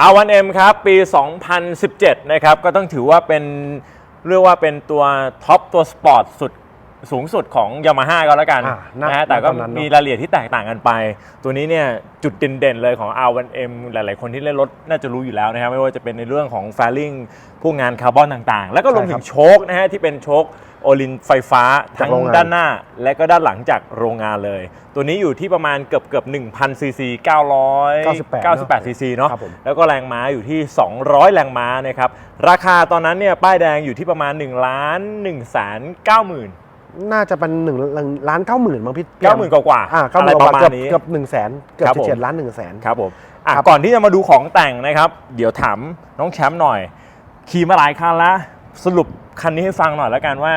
R1M ครับปี 2017 นะครับ ก็ต้องถือว่าเป็นเรียกว่าเป็นตัวท็อปตัวสปอร์ตสุด สูงสุดของ Yamaha ก็แล้วกันอ่าน่านะฮะแต่ก็น่าตอนนั้นเนอะ มีรายละเอียดที่แตกต่างกันไป ตัวนี้เนี่ยจุดเด่นๆเลยของ R1M หลายๆ คนที่เล่นรถน่าจะรู้อยู่แล้วนะครับไม่ว่าจะเป็นในเรื่องของ f a i r i n g พวกงานคาร์บอนต่างๆ แล้วก็รวมถึงโชคนะฮะที่เป็นโชคโอลินไฟฟ้าทั้งจากโรงงาน ด้านหน้า และก็ด้านหลังจากโรงงานเลย ตัวนี้อยู่ที่ประมาณเกือบเกือบ1,000ซีซี900 98 ซีซีเนาะ ครับผม แล้วก็แรงม้าอยู่ที่ 200 แรงม้านะครับ ราคาตอนนั้นเนี่ยป้ายแดงอยู่ที่ประมาณ1ล้าน1แสน9หมื่น น่าจะเป็นหนึ่งล้านเก้าหมื่นมั้งพี่เก้าหมื่นกว่าๆอ่าเก้าหอะไรมื่นประมาณเกือบนี้เกือบหนึ่งแสนเกือบครับผมเจ็ดล้านหนึ่งแสนครับผมอะครับก่อนที่จะมาดูของแต่งนะครับ เดี๋ยวถามน้องแชมป์หน่อย ขี่มาหลายคันแล้วสรุปคันนี้ให้ฟังหน่อยแล้วกันว่า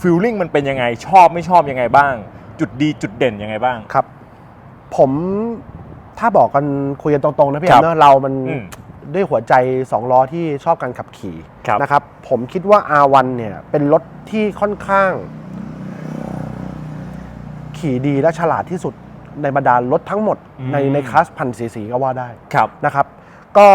ฟิลลิ่งมันเป็นยังไงชอบไม่ชอบยังไงบ้าง จุดดีจุดเด่นยังไงบ้างครับ ผมถ้าบอกกันคุยกันตรงๆนะพี่ครัแอบมเนอะเรามันอืมด้วยหัวใจสองล้อที่ชอบการขับขี่ครับนะครับ ผมคิดว่า R1 เนี่ยเป็นรถที่ค่อนข้าง ขี่ดีและฉลาดที่สุดในบรรดารถทั้งหมดอืมในในคลาสพันซีซีก็ว่าได้ครับนะครับ ก็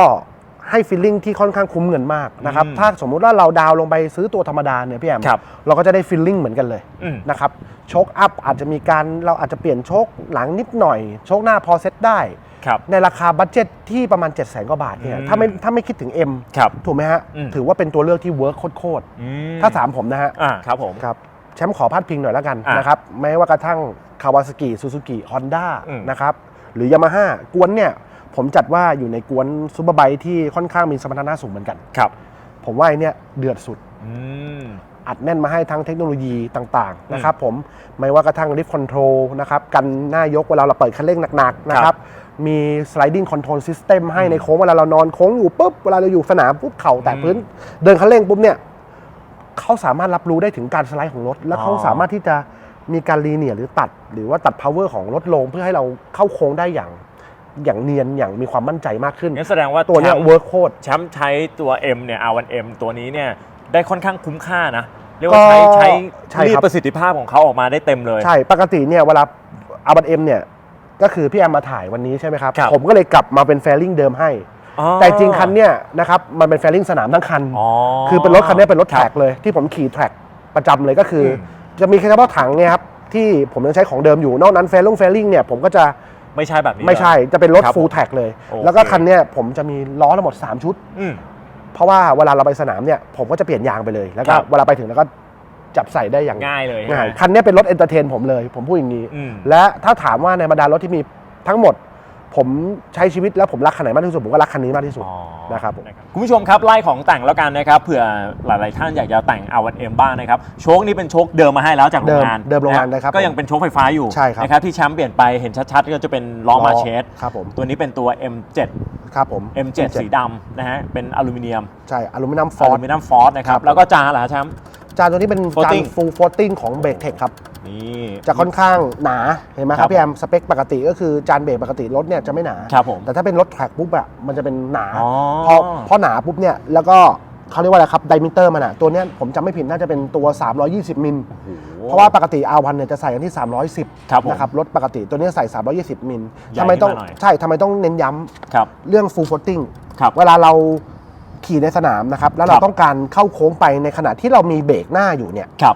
ให้ฟีลลิ่งที่ค่อนข้างคุ้มเงินมากนะครับอืมถ้าสมมุติว่าเราดาวน์ลงไปซื้อตัวธรรมดาเนี่ยพี่แอมครับเราก็จะได้ฟีลลิ่งเหมือนกันเลยอืมนะครับโชคอัพอาจจะมีการเราอาจจะเปลี่ยนโชคหลังนิดหน่อย โชคหน้าพอเซ็ตได้ครับในราคาบัตเจ็ตที่ประมาณ 7 0 0 0 0 0กว่าบาทเนี่ยอืมถ้าไม่ถ้าไม่คิดถึง M ครับถูกไหมฮะอืมถือว่าเป็นตัวเลือกที่เวิร์กโคตรอืมๆถ้าถามผมนะฮะอ่าครับผมครับ แชมป์ขอพาดพิงหน่อยแล้วกันอะนะครับไม่ว่ากระทั่งคาวาซากิซูซูกิฮอนด้าอืม นะครับหรือยามาฮ่ากวนเนี่ย ผมจัดว่าอยู่ในกวนซูเปอร์ไบค์ที่ค่อนข้างมีสมรรถนะสูงเหมือนกัน ครับผมว่าไอเนี่ยเดือดสุด อืม อัดแน่นมาให้ทั้งเทคโนโลยีต่างๆนะครับผมไม่ว่ากระทั่งลิฟ t คอนโทรลนะครับกันหน้ายกเวลาเราเปิดคันเร่งหนัก ๆ นะคครัรับบมี sliding control system ให้ในโค้งเวลาเรานอนโค้งอยู่ปุ๊บ เวลาเราอยู่สนามปุ๊บเข่าแตะพื้น เดินคันเร่งปุ๊บเนี่ย เขาสามารถรับรู้ได้ถึงการสไลด์ของรถ และเขาอ๋อสามารถที่จะมีการรีเนียหรือตัด หรือว่าตัด power ของรถลงเพื่อให้เราเข้าโค้งได้อย่างอย่างเนียนอย่างมีความมั่นใจมากขึ้นงั้นแสดงว่าตัวเนี้ยแชมป์เวิร์กโคตรแชมป์ใช้ตัว M เนี่ย R1M ตัวนี้เนี่ยได้ค่อนข้างคุ้มค่านะเรียกว่าใช้ก็ใช้ใช่รีดครับประสิทธิภาพของเขาออกมาได้เต็มเลย ใช่ปกติเนี่ยเวลาอาบัตเอ็มเนี่ยก็คือพี่แอมมาถ่ายวันนี้ใช่ไหมครับครับผมก็เลยกลับมาเป็นแฟลิงเดิมให้ อ๋อ แต่จริงคันเนี่ยนะครับมันเป็นแฟลิงสนามทั้งคัน อ๋อ คือเป็นรถคันเนี้ยเป็นรถคบแท็กเลยที่ผมขี่แท็กประจำเลยก็คืออมจะมีแค่เฉพาะถังเนี่ยครับที่ผมยังใช้ของเดิมอยู่นอกนั้นแฟลงแฟลิงเนี่ยผมก็จะไม่ใช่แบบนี้ ไม่ใช่จะเป็นรถครับฟูลแท็กเลย โอเค แล้วก็คันเนี่ยผมจะมีล้อทั้งหมด 3 ชุด อืม เพราะว่าเวลาเราไปสนามเนี่ยผมก็จะเปลี่ยนยางไปเลย แล้วก็ครับ เวลาไปถึงแล้วก็จับใส่ได้อย่างง่ายเลยง่ายใช่ไหมคันเนี้ยเป็นรถเอนเตอร์เทนผมเลย ผมพูดอย่างนี้ อืม และถ้าถามว่าในบรรดารถที่มีทั้งหมด ผมใช้ชีวิตแล้วผมรักคันไหนมากที่สุดผมก็รักคันนี้มากที่สุดอ๋อนะครับผม คุณผู้ชมครับไล่ของแต่งแล้วกันนะครับเผื่อหลาย ๆ ท่านอยากจะแต่ง R1M บ้างนะครับโชคนี่เป็นโชคเดิมมาให้แล้วจากโรงงานเดิมเดิมโรงงานะนะครับก็ยังเป็นโชคไฟฟ้าอยู่ใช่ครับนะครับที่แชมป์เปลี่ยนไปเห็นชัด ๆ ก็จะเป็นล้อมาเชสครับผมตัวนี้เป็นตัว M7 ครับผม M7 สีดำนะฮะเป็นอลูมิเนียมใช่อลูมิเนียมฟออร์ลูมิเนียมฟอสนะครัครับบแล้วก็จานเหรอฮะแชมป์จานตัวนี้เป็นจาน Floating ฟูลโฟลติ้งของเบรกเทคครับ นี่จะค่อนข้างหนาเห็นไหมคครัรับบพี่แอมสเปคปกติก็คือจานเบรกปกติรถเนี่ยจะไม่หนา ครับผม แต่ถ้าเป็นรถแทร็กปุ๊บอะมันจะเป็นหนาอ๋อ พอพอหนาปุ๊บเนี่ยแล้วก็เขาเรียกว่าอะไรครับไดมิเตอร์มันอะตัวเนี้ยผมจำไม่ผิดน่าจะเป็นตัว 320 มิล โอ้โห เพราะว่าปกติ R1 เนี่ยจะใส่กันที่310ครับผมนะครับรถปกติตัวเนี้ยใส่ 320 มิลใหญ่ทำไมต้องขึ้นมาหน่อย ใช่ทำไมต้องเน้นย้ำครับเรื่อง full floating ครับ เวลาเราขี่ในสนามนะครับแล้วเราครับ ต้องการเข้าโค้งไปในขณะที่เรามีเบรกหน้าอยู่เนี่ย ครับ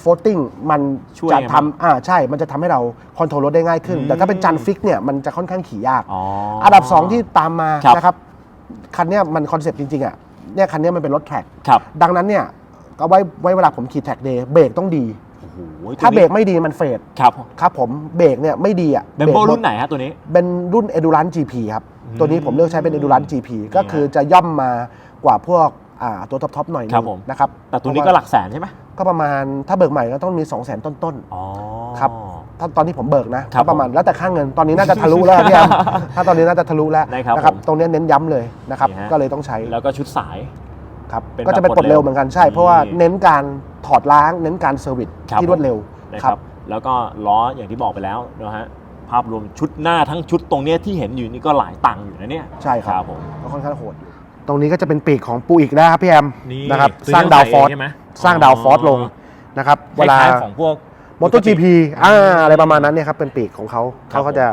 โฟลติ้งมันช่วยจะไงทำอ่าใช่ มันจะทำให้เราคอนโทรลรถได้ง่ายขึ้นอืมแต่ถ้าเป็นจันฟิกเนี่ยมันจะค่อนข้างขี่ยาก อ๋ออัอันดับ 2 ที่ตามมาครับ นะครับคันเนี้ยมันคอนเซปต์จริงๆอะเนี่ยคันเนี้ยมันเป็นรถแทร็กครับดังนั้นเนี่ยก็ไว้ไว้เวลาผมขี่แทร็กเดย์เบรกต้องดี โอ้โหถ้าเบรกไม่ดีมันเฟดครับครับผมเบรกเนี่ยไม่ดีอะเบมโบรกรุ่นไหนฮะตัวนี้ เป็นรุ่น Endurance GP ครับตัวนี้ผมเลือกใช้เป็น Endurance GP ก็คือจะย่อมมากว่าพวกอ่าตัวท็อปๆหน่อยนึครับงผม นะครับแต่ตัวนี้ก็หลักแสนใช่ไหม ก็ประมาณถ้าเบิกใหม่ก็ต้องมี2 0 0 0 0 0ต้นอ๋อครับๆถ้าตอนที่ผมเบิกนะครับก็ประมาณผมแล้วแต่ค่าเงินตอนนี้น่าจะทะลุแล้วพี่แอม ถ้าตอนนี้น่าจะทะลุแล้วได้ครับนะผมตรงนี้เน้นย้ำเลยนะครับนี่ฮะ ก็เลยต้องใช้แล้วก็ชุดสาย ครับเป็นก็จะเป็นแบบปลดเร็วปลดเร็วเหมือนกันใช่นี่เพราะว่าเน้นการถอดล้างเน้นการเซอร์วิสครับ ที่รวดเร็ว นะคครัรับ บ แล้วก็ล้ออย่างที่บอกไปแล้วนะฮะ ภาพรวมชุดหน้าทั้งชุดตรงเนี้ยที่เห็นอยู่นี่ก็หลายตังค์อยู่นะเนี่ยใช่ครับผมก็ค่อนข้างโหดอยู่ตรงนี้ก็จะเป็นปีกของปูอีกนะครับพี่แอมนี่นะครับตัวสร้างนี้ดาวใส่ฟอร์สเใช่ไหม สร้างดาวฟอร์สลงนะครับคเวลาล้ายๆของพวกมอเตอร์จีพีอ่าอะไรประมาณนั้นเนี่ยครับเป็นปีกของเขาเขาก็จะ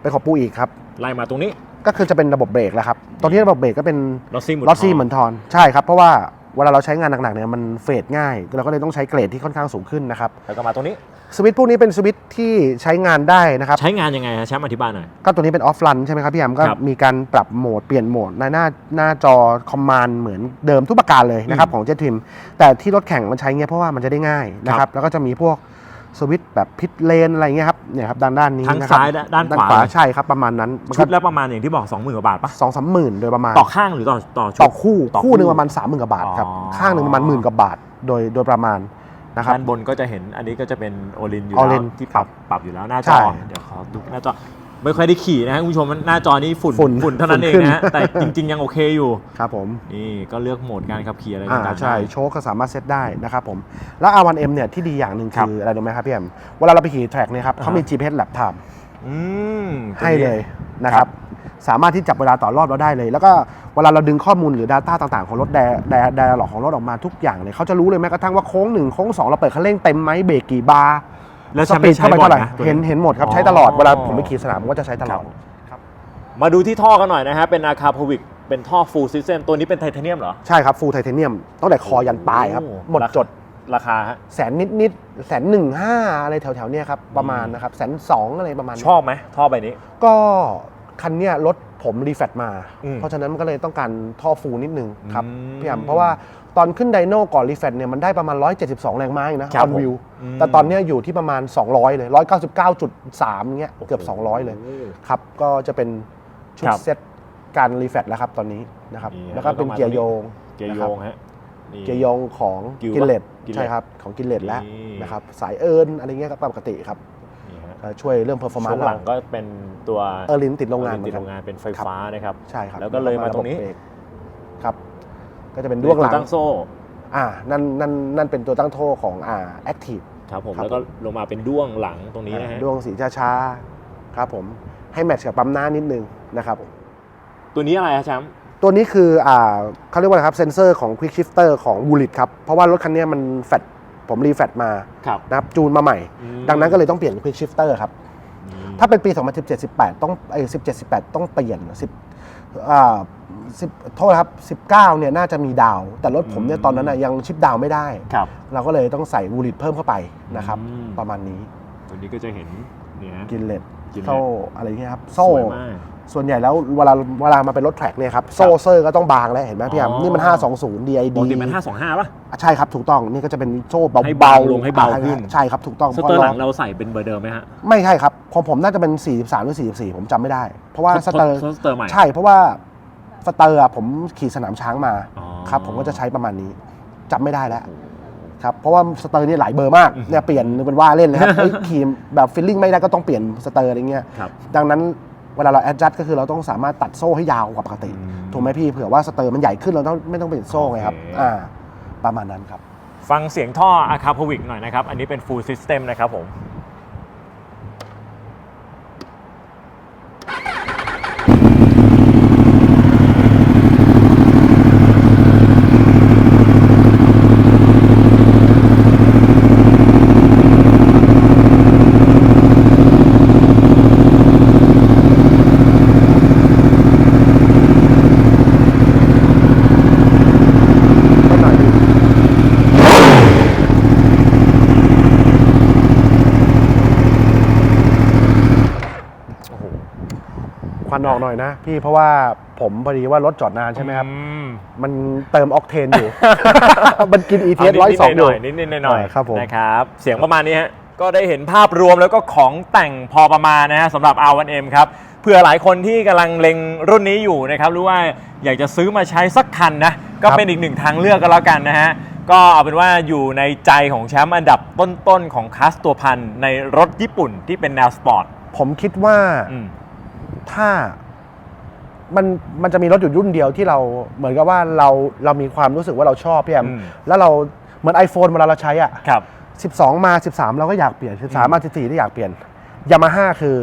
เป็นของปูอีกครับไล่มาตรงนี้ก็คือจะเป็นระบบเบรกแหละครับ ตอนที่ระบบเบรกก็เป็นลอสซี่หมุนลอสซี่เหมือนทอนใช่ครับ เพราะว่า เวลาเราใช้งานหนักๆเนี่ยมันเฟดง่าย เราก็เลยต้องใช้เกรดที่ค่อนข้างสูงขึ้นนะครับแล้วก็มาตรงนี้สวิตช์พวกนี้เป็นสวิตช์ที่ใช้งานได้นะครับใช้งานยังไงฮะแชมป์อธิบายหน่อย ก็ตัวนี้เป็นออฟรันใช่ไหมครับพี่แอมก็ครับมีการปรับโหมดเปลี่ยนโหมดในหน้าหน้าจอคอมมานด์เหมือนเดิมทุกประการเลยนะครับอืมของเจ t ทิมแต่ที่รถแข่งมันใช้เงี้ยเพราะว่ามันจะได้ง่ายนะคครัรับบแล้วก็จะมีพวก สวิตช์แบบพิทเลนอะไรเงี้ยครับเนี่ยครับด้านด้านนี้ทั้งนะครับซ้ายและด้านขวา ใช่ครับประมาณนั้นมันชุก็ดละประมาณอย่างที่บอก20,000กว่าบาทปะสองสามหมื่นโดยประมาณต่อข้างหรือต่อต่อชุต่อดคู่ต่อคู่คู่หนึ่งประมาณสามหมื่นกว่าบาทครับอ๋อข้างหนึ่งประมาณหมื่นกว่าบาทโดยโดยประมาณนะครับด้านบนก็จะเห็นอันนี้ก็จะเป็นโอลินอยู่โอแล้ลิวนที่ปรับปรับอยู่แล้วหน้าจใช่อเดี๋ยวขอดูหน้าจอ ไม่ค่อยได้ขี่นะฮะคุณผู้ชมหน้าจอนี้ฝุ่นฝุ่นฝุ่นเท่านั้นฝุ่เอนงขึ้นนะฮะแต่จริง ๆ ยังโอเคอยู่ ครับผมนี่ก็เลือกโหมดการขับขี่อะไรอ่าต่างๆใช่ได้ โชคก็สามารถเซตได้นะครับผม แล้ว R1M เนี่ยที่ดีอย่างหนึ่งครับคืออะไรรู้ไหมครับพี่แอมเวลาเราไปขี่แทร็กเนี่ยครับอ่าฮะเขามี GPS Lap Time อืมให้เลยนะครับสามารถที่จับเวลาต่อรอบเราได้เลย แล้วก็เวลาเราดึงข้อมูลหรือ Data ต่างๆ ของรถแดแดแดหลอกของรถออกมาทุกอย่างเลยเขาจะรู้เลยแม้กระทั่งว่าโค้งหนึ่งโค้งสองเราเปิดคันเร่งเต็มไหมเบรกกี่บาร์ แล้วสใช้ปีไม่ดใช้เข้าไปบ่อเท่ายไหร่นะตัว เห็นนี้เห็นหมดครับอ๋อใช้ตลอดเวลาผมไปขี่สนามผมก็จะใช้ตลอด มาดูที่ท่อกันหน่อยนะฮะ เป็นอาคาพวิก เป็นท่อฟูลซิสเต็มตัวนี้เป็นไทเทเนียมเหรอ ใช่ครับฟูลไทเทเนียมตั้งแต่คอยันปลายครับ โอ้หมดจดราคาฮะ แสนนิดนิดๆแสนหนึ่งห้าอะไรแถวๆเนี้ยครับประมาณนะครับแสนสองอะไรประมาณนี้ชอบไหมท่อใบนี้ ก็คันเนี้ยรถ ผมรีแฟตมา อืมเพราะฉะนั้นมันก็เลยต้องการท่อฟูลนิดนึงครับอืมพี่แอมเพราะว่าตอนขึ้นไดโน่ก่อนรีแฟตเนี่ยมันได้ประมาณ 172 แรงม้าเองนะครัอบอนวิวผมอืม แต่ตอนเนี้ยอยู่ที่ประมาณ 200 เลย 199.3เงี้ยเกือบ 200 เลย ครับ ก็จะเป็นชุดครับเซตการรีแฟตแล้วครับตอนนี้นะครับ นี่แล้วก็เป็นแล้วก็มาเกียร์โยงเกียร์โยงฮะนี่ เกียร์โยงของกิวกินเลตปะ Gillette ใช่ครับ ของกินเลตแล้วนี่นะครับ สายเอิร์นอะไรเงี้ยก็ปกติครับนี่ฮะเอ่อ ช่วยเรื่องเพอร์ฟอร์แมนช่วซ์งหลัเรางก็เป็นตัวเออร์ลินติดโรงงานเหมืติอดนกัโรนงงานเป็นไฟฟ้านะครับใช่ครับแล้วก็เลยมาตรงนี้ะบบเบครับก็จะเป็นด้วงหลังตั้งโซ่อ่านั่นนั่นนั่นเป็นตัวตั้งโทของอ่าแอคทีฟครับผมครับแล้วก็ลงมาเป็นด้วงหลังตรงนี้นะฮะด้วงสีช้าๆครับผมให้แมทช์กับปั๊มหน้านิดนึงนะครับตัวนี้อะไรฮะแชมป์ตัวนี้คืออ่าเขาเรียกว่าอะไรครับเซนเซอร์ของ Quick Shifter ของ w o l i t ครับ เพราะว่ารถคันเนี้ยมันแฟต ผมรีแฟตมาครับ นะครับจูนมาใหม่ อืม ดังนั้นก็เลยต้องเปลี่ยน Quick Shifter ครับอืมถ้าเป็นปี 2017 18 ต้องไอ้17 18 ต้องเปลี่ยน10อ่า10โทษครับ 19 เนี่ยน่าจะมีดาว แต่รถผมเนี่ยตอนนั้นนะยังชิปดาวไม่ได้ ครับ เราก็เลยต้องใส่วูลิตเพิ่มเข้าไปนะครับ อืม ประมาณนี้ตัวนี้ก็จะเห็นเนี่ยฮะกินเลต Gillette โซ่อะไรเงี้ยครับสโซ่วยมาก ส่วนใหญ่แล้วเวลาเวลามาเป็นรถแทร็กเนี่ยครับโซ่เซอร์ก็ต้องบางแล้วเห็นไหมพี่แอมอ๋อนี่มัน 520 DID ปกติมัน525ป่ะอะ ใช่ครับถูกต้องนี่ก็จะเป็นโซ่เบาให้เบาเบาลงให้เบาขึ้น ใช่ครับถูกต้องสเตอร์หลังพาะเราใส่เป็นเบอร์เดิมไหมฮะ ไม่ใช่ครับของผมน่าจะเป็น 43 หรือ 44 ผมจำไม่ได้ เพราะว่าสเตอร์สเตอร์ใหม่ ใช่เพราะว่าสเตอร์อะผมขี่สนามช้างมาอ๋อ ครับผมก็จะใช้ประมาณนี้จำไม่ได้แล้วครับเพราะว่าสเตอร์นี่หลายเบอร์มากเนี่ยเปลี่ยนเป็นว่าเล่นเลยครับเฮ้ยขี่แบบฟิลลิ่งไม่ได้ก็ต้องเปลี่ยนสเตอร์อะไรเงี้ย ครับ ดังนั้น เวลาเราแอดจัดก็คือเราต้องสามารถตัดโซ่ให้ยาวกว่าปกติอืมถูกไหมพี่เผื่อว่าสเตอร์มันใหญ่ขึ้นเราต้องไม่ต้องเปลี่ยนโซ่ไงครับโอเค อ่าประมาณนั้นครับ ฟังเสียงท่ออาคาพวิกหน่อยนะครับ อันนี้เป็น full system นะครับผมไม่ นออกหน่อยนะพี่เพราะว่าผมพอดีว่ารถจอดนานใช่ไหมครับอืมมันเติมออกเทนอยู่ มันกิน ETS ร้อยสองหอยู่น่อยๆนิดๆหน่อยอ่าครับผมนะครับเสียงประมาณนี้ฮะก็ได้เห็นภาพรวมแล้วก็ของแต่งพอประมาณนะฮะสำหรับ R1M ครับเผื่อหลายคนที่กำลังเล็งรุ่นนี้อยู่นะครับหรือว่าอยากจะซื้อมาใช้สักคันนะก็เป็นอีกหนึ่งทางเลือกก็แล้วกันนะฮะก็เอาเป็นว่าอยู่ในใจของแชมป์อันดับต้นๆของคัสตัวพันในรถญี่ปุ่นที่เป็นแนวสปอร์ตผมคิดว่าอืมถ้า มันมันจะมีรถอยู่รุ่นเดียวที่เราเหมือนกับว่าเราเรามีความรู้สึกว่าเราชอบพี่แอมอืม แล้วเราเหมือน iPhone เวลาเราใช้อะ ครับ 12 มา 13 เราก็อยากเปลี่ยน 13 มา 14ก็อยากเปลี่ยนยามาฮ่าคือ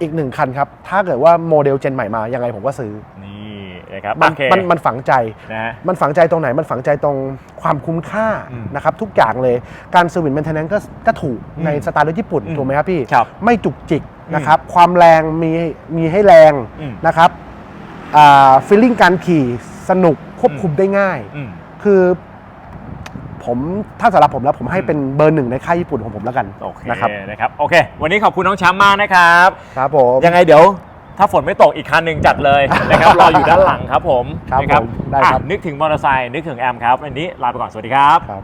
อีกหนึ่งคันครับ ถ้าเกิดว่าโมเดลเจนใหม่มายังไงผมก็ซื้อนี่นะครับมันโอเคมันมันฝังใจ นะฮะ มันฝังใจตรงไหน มันฝังใจตรงความคุ้มค่าอืมนะครับทุกอย่างเลย การสวินแมนเทนแนนก็ก็ถูกอืมในสไตล์รถญี่ปุ่น อืมถูกไหมครับพี่ ครับไม่จุกจิกนะครับ ความแรงมีมีให้แรงอืมนะครับ ฟีลลิ่งการขี่สนุกควบคุมได้ง่าย อืมคือผมถ้าสำหรับผมแล้วผมให้เป็นเบอร์หนึ่งในค่ายญี่ปุ่นของผมแล้วกัน โอเคนะครับ นะครับ โอเค วันนี้ขอบคุณน้องแชมป์มากนะครับ ครับผม ยังไงเดี๋ยว ถ้าฝนไม่ตกอีกคันหนึ่งจัดเลยนะครับ รออยู่ด้านหลังครับผมครับนะผมได้ครับ อะนึกถึงมอเตอร์ไซค์นึกถึงแอมครับ วันนี้ลาไปก่อน สวัสดีครับ ครับ